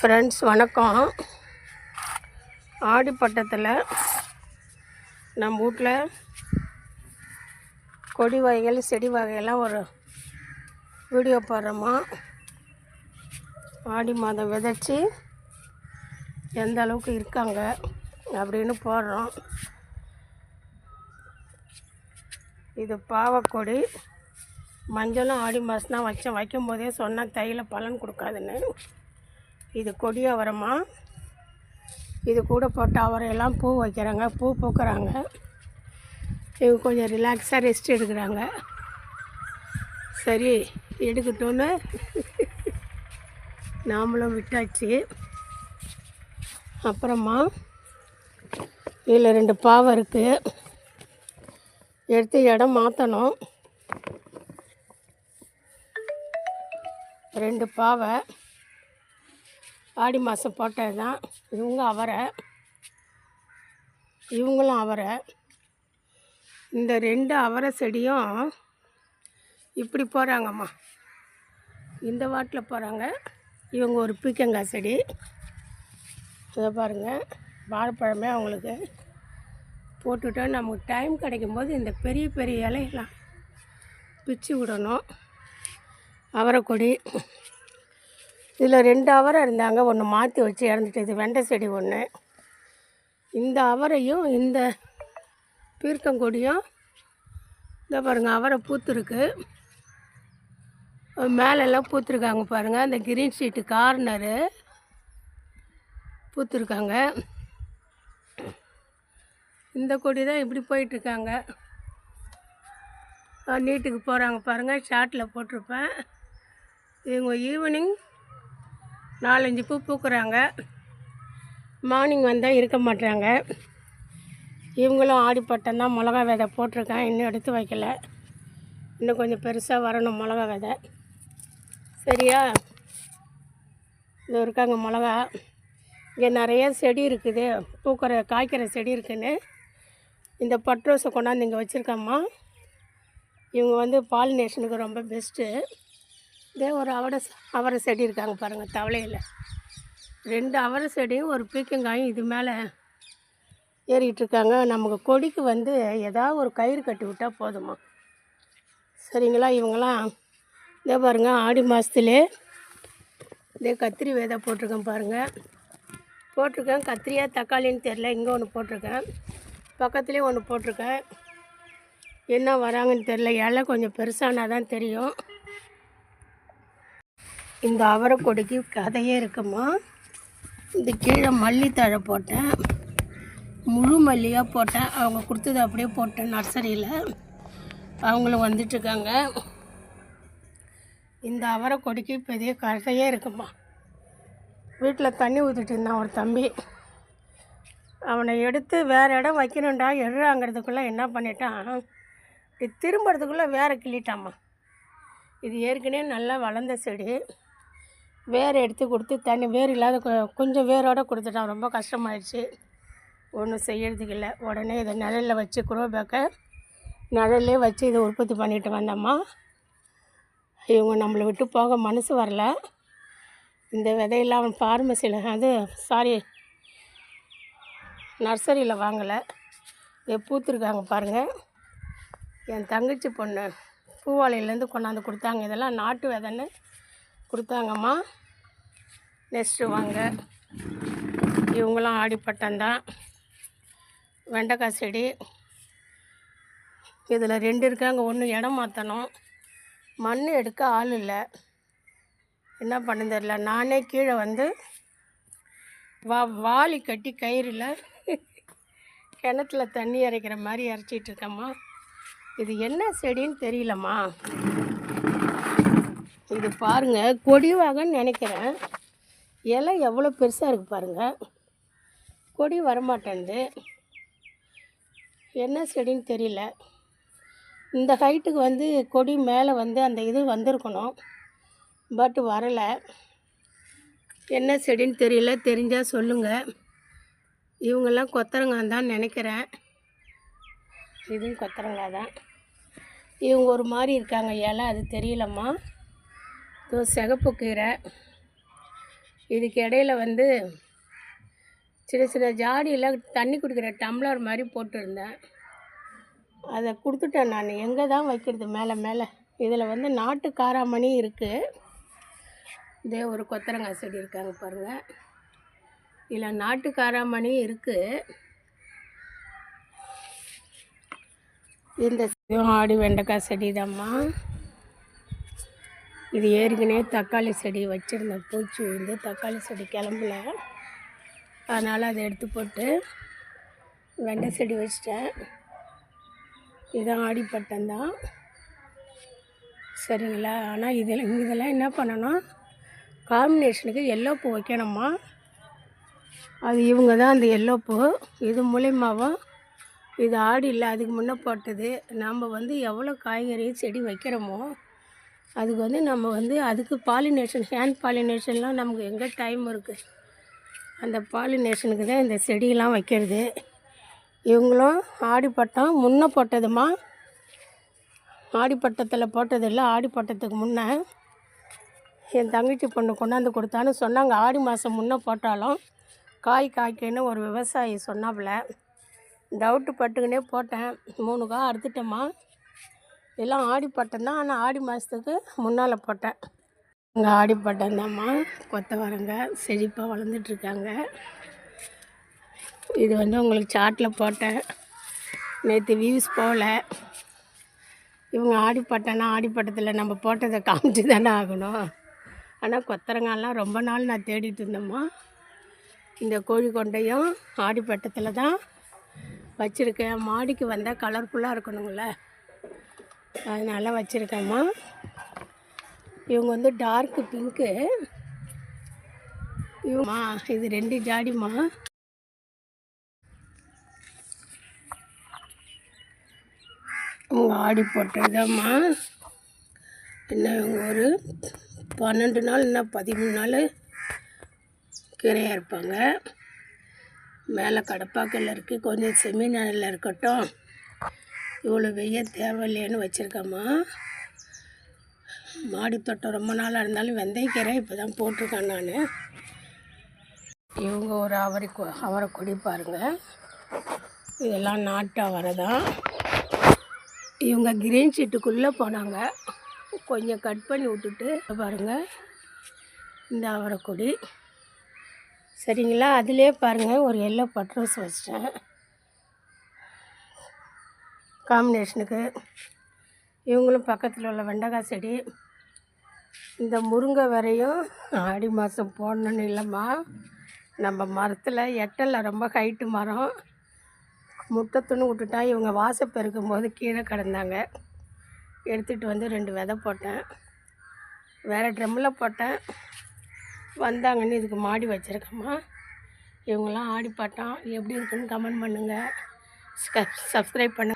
Friends வணக்கம். ஆடிப்பட்டத்தில் நம்ம வீட்டில் கொடி வகைகள் செடி வகையெல்லாம் ஒரு வீடியோ போடுறோமா? ஆடி மாதம் விதைச்சி எந்த அளவுக்கு இருக்காங்க அப்படின்னு போடுறோம். இது பாவக்கொடி. மஞ்சளும் ஆடி மாதம் தான் வச்சேன் வைக்கும் போதே சொன்னால் தையில பலன் கொடுக்காதுன்னு. இது கொடி அவரமா? இது கூட போட்ட அவரையெல்லாம் பூ வைக்கிறாங்க பூ பூக்குறாங்க. இவங்க கொஞ்சம் ரிலாக்ஸாக ரெஸ்ட் எடுக்கிறாங்க. சரி எடுக்கட்டும்னு நாமளும் விட்டாச்சு. அப்புறமா இதில் ரெண்டு பாவை இருக்குது எடுத்து இடம் மாற்றணும் ரெண்டு பாவை. ஆடி மாதம் போட்டது தான். இவங்க அவரை இவங்களும் அவரை. இந்த ரெண்டு அவரை செடியும் இப்படி போகிறாங்கம்மா இந்த வாட்டில் போகிறாங்க இவங்க ஒரு பீக்கங்காய் செடி. இதை பாருங்கள் வாழைப்பழமே அவங்களுக்கு. போட்டுட்டோம் நமக்கு டைம் கிடைக்கும்போது இந்த பெரிய பெரிய இலையெல்லாம் பிச்சு விடணும். அவரைக்கொடி. இதில் ரெண்டு அவரை இருந்தாங்க. ஒன்று மாற்றி வச்சு இறந்துட்டு வெண்டை செடி ஒன்று இந்த அவரையும் இந்த பீர்க்கங்கொடியும் இந்த பாருங்கள் அவரை பூத்துருக்கு. மேலெல்லாம் பூத்துருக்காங்க பாருங்கள் அந்த கிரீன் ஷீட்டு கார்னரு பூத்துருக்காங்க. இந்த கொடி தான் இப்படி போயிட்டுருக்காங்க. நீட்டுக்கு போகிறாங்க பாருங்கள் ஷார்ட்டில் போட்டிருப்பேன். இவங்க ஈவினிங் நாலஞ்சு பூ பூக்குறாங்க. மார்னிங் வந்தால் இருக்க மாட்டாங்க இவங்களும் ஆடிப்பட்டம் தான் மிளகா விதை போட்டிருக்கேன் இன்னும் எடுத்து வைக்கல. இன்னும் கொஞ்சம் பெருசாக வரணும் மிளகா விதை. சரியா? இது இருக்காங்க மிளகா. இங்கே நிறைய செடி இருக்குது. பூக்கிற காய்க்கிற செடி இருக்குன்னு. இந்த பட்ரோஸை கொண்டாந்து இங்கே வச்சுருக்கம்மா. இவங்க வந்து பாலினேஷனுக்கு ரொம்ப பெஸ்ட்டு இதே ஒரு அவரை அவரை செடி இருக்காங்க பாருங்கள் தவளையில். ரெண்டு அவரை செடியும் ஒரு பீக்கங்காயும் இது மேலே ஏறிக்கிட்டு இருக்காங்க. நமக்கு கொடிக்கு வந்து ஏதாவது ஒரு கயிறு கட்டி விட்டால் போதுமா? சரிங்களா? இவங்களாம் இதே பாருங்கள் ஆடி மாதத்துலே இதே கத்திரி விதை போட்டிருக்கேன் பாருங்கள் போட்டிருக்கேன். கத்திரியா தக்காளின்னு தெரில இங்கே ஒன்று போட்டிருக்கேன். பக்கத்துலேயும் ஒன்று போட்டிருக்கேன். என்ன வராங்கன்னு தெரில இலை கொஞ்சம் பெருசானால் தான் தெரியும். இந்த அவரைக்கொடிக்கு கதையே இருக்குமா? இந்த கீழே மல்லித்தழை போட்டேன். முழு மல்லியாக போட்டேன். அவங்க கொடுத்தது அப்படியே போட்டேன் நர்சரியில். அவங்களும் வந்துட்டுருக்காங்க. இந்த அவரைக்கொடிக்கு பெரிய கதையே இருக்குமா? வீட்டில் தண்ணி ஊற்றிட்டு இருந்தான் ஒரு தம்பி. அவனை எடுத்து வேறு இடம் வைக்கணுண்டா எழுறாங்கிறதுக்குள்ளே என்ன பண்ணிட்டான்? இது திரும்புறதுக்குள்ளே வேறு கிள்ளிட்டாம்மா இது ஏற்கனவே நல்லா வளர்ந்த செடி. வேர் எடுத்து கொடுத்து தண்ணி வேர் இல்லாத கொஞ்சம் வேரோடு கொடுத்துட்டான் ரொம்ப கஷ்டமாயிடுச்சு. ஒன்றும் செய்யறதுக்கு இல்லை. உடனே இதை நிழலில் வச்சு குரோ பேக்கை நிழல்லே வச்சு இதை உற்பத்தி பண்ணிட்டு வந்தோம்மா. இவங்க நம்மளை விட்டு போக மனசு வரல. இந்த விதையெல்லாம் அவன் ஃபார்மசியில் அது சாரி நர்சரியில் வாங்கலை. இதை பூத்துருக்காங்க பாருங்கள் என் தங்கச்சி பொண்ணு பூவாலையிலேருந்து கொண்டாந்து கொடுத்தாங்க. இதெல்லாம் நாட்டு விதைன்னு கொடுத்தாங்கம்மா. நெக்ஸ்ட்டு வாங்க. இவங்களாம் ஆடிப்பட்டம்தான் வெண்டைக்காய் செடி. இதில் ரெண்டு இருக்காங்க. ஒன்று இடம் மாற்றணும். மண் எடுக்க ஆள் இல்லை. என்ன பண்ண தெரில நானே கீழே வந்து வா வாளி கட்டி கயிறில் கிணத்துல தண்ணி இறைக்கிற மாதிரி இறைச்சிட்டு இருக்கேம்மா. இது என்ன செடின்னு தெரியலம்மா. இது பாருங்க கொடிவாகன்னு நினைக்கிறேன். இலை எவ்வளோ பெருசாக இருக்குது பாருங்கள் கொடி வரமாட்டேன்து என்ன செடின்னு தெரியல. இந்த ஹைட்டுக்கு வந்து கொடி மேலே வந்து அந்த இது வந்திருக்கணும். பட் வரலை. என்ன செடின்னு தெரியல. தெரிஞ்சால் சொல்லுங்கள் இவங்கெல்லாம் கொத்தரங்காய் தான் நினைக்கிறேன். இதுவும் கொத்தரங்காய் தான். இவங்க ஒரு மாதிரி இருக்காங்க இலை அது தெரியலம்மா. இதோ சிகப்பு கீரை. இதுக்கு இடையில வந்து சின்ன சின்ன ஜாடியில் தண்ணி குடிக்கிற டம்ளர் மாதிரி போட்டிருந்தேன். அதை கொடுத்துட்டேன் நான். எங்கே தான் வைக்கிறது மேலே மேலே? இதில் வந்து நாட்டு காராமணி இருக்குது இதே ஒரு கொத்தரங்காய் செடி இருக்காங்க பாருங்கள் இதில் நாட்டு காராமணி இருக்குது இந்த செடியும் ஆடி வெண்டைக்காய் செடி தாம்மா இது ஏற்கனவே தக்காளி செடி வச்சுருந்த பூச்சி வந்து தக்காளி செடி கிளம்பல. அதனால் அதை எடுத்து போட்டு வெண்டை செடி வச்சிட்டேன். இதுதான் ஆடிப்பட்டம் தான். சரிங்களா? ஆனால் இதில் இதெல்லாம் என்ன பண்ணணும்? காம்பினேஷனுக்கு எல்லோ பூ வைக்கணுமா? அது இவங்க தான் அந்த எல்லோ பூ. இது மூலியமாகவும் இது ஆடி இல்லை அதுக்கு முன்னே போட்டது. நம்ம வந்து எவ்வளோ காய்கறி செடி வைக்கிறோமோ அதுக்கு வந்து நம்ம வந்து அதுக்கு பாலினேஷன் ஹேண்ட் பாலினேஷன்லாம் நமக்கு எங்கே டைம் இருக்குது அந்த பாலினேஷனுக்கு தான் இந்த செடியெல்லாம் வைக்கிறது. இவங்களும் ஆடிப்பட்டம் முன்னே போட்டதுமா? ஆடிப்பட்டத்தில் போட்டதில்லை ஆடிப்பட்டத்துக்கு முன்னே. என் தங்கச்சி பொண்ணு கொண்டாந்து கொடுத்தான்னு சொன்னாங்க. ஆடி மாதம் முன்னே போட்டாலும் காய் காய்க்கணும் ஒரு விவசாயி சொன்னாப்புல. டவுட்டு பட்டுக்கினே போட்டேன். மூணு காய் அறுத்துட்டேம்மா. எல்லாம் ஆடிப்பட்டம் தான். ஆனால் ஆடி மாதத்துக்கு முன்னால் போட்டேன். இங்கே ஆடிப்பட்டம் தான்மா. கொத்தவரங்க செழிப்பாக வளர்ந்துட்டுருக்காங்க இது வந்து உங்களுக்கு சாட்டில் போட்டேன். நேற்று வியூஸ் போகல இவங்க ஆடிப்பட்டம்னா ஆடிப்பட்டத்தில் நம்ம போட்டதை காமிச்சு தானே ஆகணும். ஆனால் கொத்தரங்காலாம் ரொம்ப நாள் நான் தேடிட்டு இருந்தேம்மா. இந்த கோழி கொண்டையும் ஆடிப்பட்டத்தில் தான் வச்சுருக்கேன். மாடிக்கு வந்தால் கலர்ஃபுல்லாக இருக்கணுங்கள அதனால் வச்சுருக்கேம்மா. இவங்க வந்து டார்க்கு பிங்க்கு இவமா இது ரெண்டு ஜாடிம்மா. இவங்க ஆடி போட்டதுதாம்மா. என்ன இவங்க ஒரு பன்னெண்டு நாள் என்ன பதிமூணு நாள் கீரையாக இருப்பாங்க. மேலே கடப்பாக்கல்ல இருக்குது கொஞ்சம் செமி நிழல்ல இருக்கட்டும். இவ்வளோ வெய்ய தேவையில்லைன்னு வச்சுருக்கேம்மா. மாடி தோட்டம் ரொம்ப நாளாக இருந்தாலும் வெந்தயக்கீரை இப்போ தான் போட்டிருக்கேன் நான். இவங்க ஒரு அவரை கொ- அவரை கொடி பாருங்கள் இதெல்லாம் நாட்டு அவரை தான். இவங்க கிரீன் ஷீட்டுக்குள்ளே போனாங்க. கொஞ்சம் கட் பண்ணி விட்டுட்டு பாருங்கள் இந்த அவரைக்கொடி சரிங்களா? அதிலே பாருங்கள் ஒரு எல்லோ பட்ரோஸ் வச்சிட்டேன். காம்பினேஷனுக்கு இவங்களும் பக்கத்தில் உள்ள வெண்டைக்காய் செடி இந்த முருங்கை வரையும் ஆடி மாதம் போடணுன்னு இல்லைம்மா. நம்ம மரத்தில் எட்டலில் ரொம்ப ஹைட்டு மரம். முட்டத்துன்னு விட்டுட்டா இவங்க வாசப்பெருக்கும் போது கீழே கிடந்தாங்க. எடுத்துகிட்டு வந்து ரெண்டு விதை போட்டேன். வேறு ட்ரம்மில் போட்டேன். வந்தாங்கன்னு இதுக்கு மாடி வச்சுருக்கேம்மா. இவங்களாம் ஆடி பாட்டோம். எப்படி இருக்குன்னு கமெண்ட் பண்ணுங்கள் சப்ஸ்கிரைப் பண்ணு